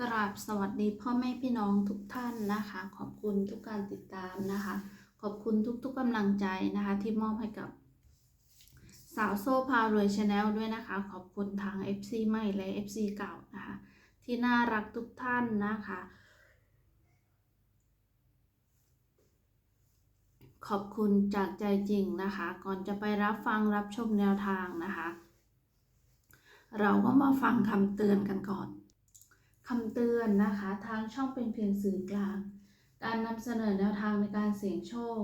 กราบสวัสดีพ่อแม่พี่น้องทุกท่านนะคะ ขอบคุณทุกการติดตามนะคะ ขอบคุณทุกๆกำลังใจนะคะ ที่มอบให้กับ สาวโซ่พารวยชาแนลด้วยนะคะ ขอบคุณทาง FC ใหม่และ FC เก่านะคะ ที่น่ารักทุกท่านนะคะ ขอบคุณจากใจจริงนะคะ ก่อนจะไปรับฟังรับชมแนวทางนะคะ เราก็มาฟังคำเตือนกันก่อน คำเตือนนะคะ ทางช่องเป็นเพียงสื่อกลาง การนำเสนอแนวทางในการเสี่ยงโชค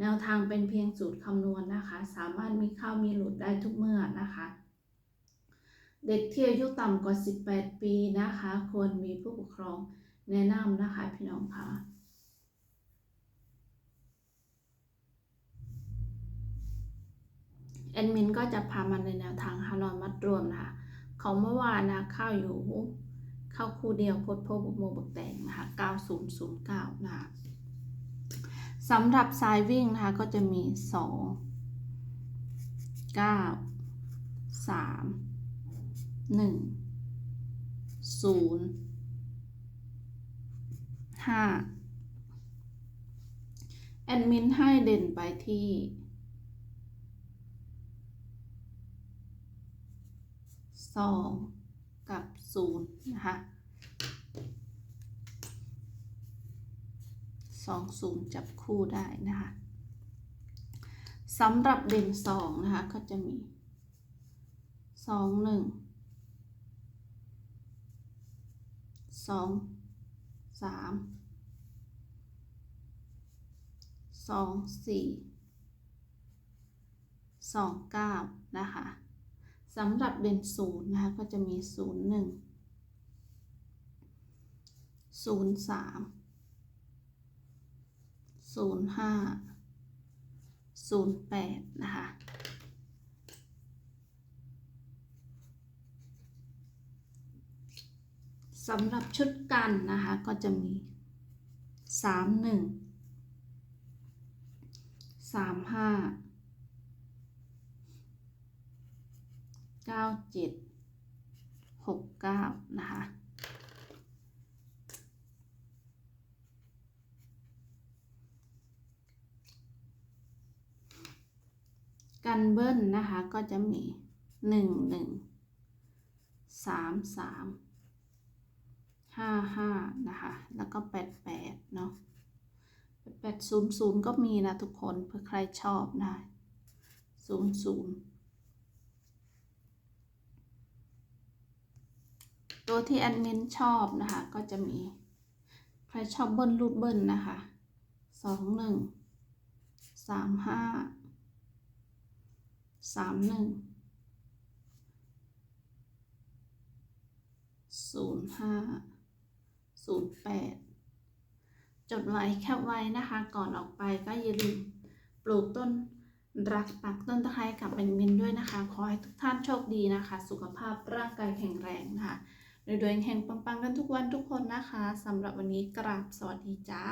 แนวทางเป็นเพียงสูตรคำนวณนะคะ สามารถมีเข้ามีหลุดได้ทุกเมื่อนะคะ เด็กที่อายุต่ำกว่า 18 ปีนะคะ ควรมีผู้ปกครองแนะนำนะคะพี่น้องค่ะแอดมินก็จะพามาในแนวทางฮานอยมัดรวมนะคะของเมื่อวานนะเข้าอยู่ เข้าคู่เดียวพดโพบโมบกแตงนะคะ 9009 นะคะสำหรับสายวิ่งนะคะก็จะมี 2 9 3 1 0 5 แอดมินให้เด่นไปที่สอง กับศูนย์นะคะสองศูนย์จับคู่ได้นะคะสำหรับเด่นสองนะคะ ก็จะมีสองหนึ่งสองสามสองสี่สองเก้านะคะ สำหรับเด่นศูนย์นะคะก็จะมีศูนย์หนึ่งศูนย์สามศูนย์ห้าศูนย์แปดนะคะสำหรับชุดกันนะคะก็จะมีสามหนึ่งสามห้า เก้าเจ็ดหกเก้านะคะกันเบิ้ลนะคะก็จะมีหนึ่งหนึ่งสามสามห้าห้านะคะแล้วก็แปดแปดเนาะแปดศูนย์ศูนย์ก็มีนะทุกคนเพื่อใครชอบนะศูนย์ศูนย์ ตัวที่แอดมินชอบนะคะ ก็จะมี ใครชอบเบิ้ลรูดเบิ้ลนะคะสองหนึ่งสามห้าสามหนึ่งศูนย์ห้าศูนย์แปดจดไว้แคปไว้นะคะ ก่อนออกไปก็อย่าลืมปลูกต้นรักปักต้นตะไคร้กับแอดมินด้วยนะคะ ขอให้ทุกท่านโชคดีนะคะ สุขภาพร่างกายแข็งแรงนะคะ โดยโดยแห่งปังๆกันทุกวันทุกคนนะคะสำหรับวันนี้กราบสวัสดีจ้า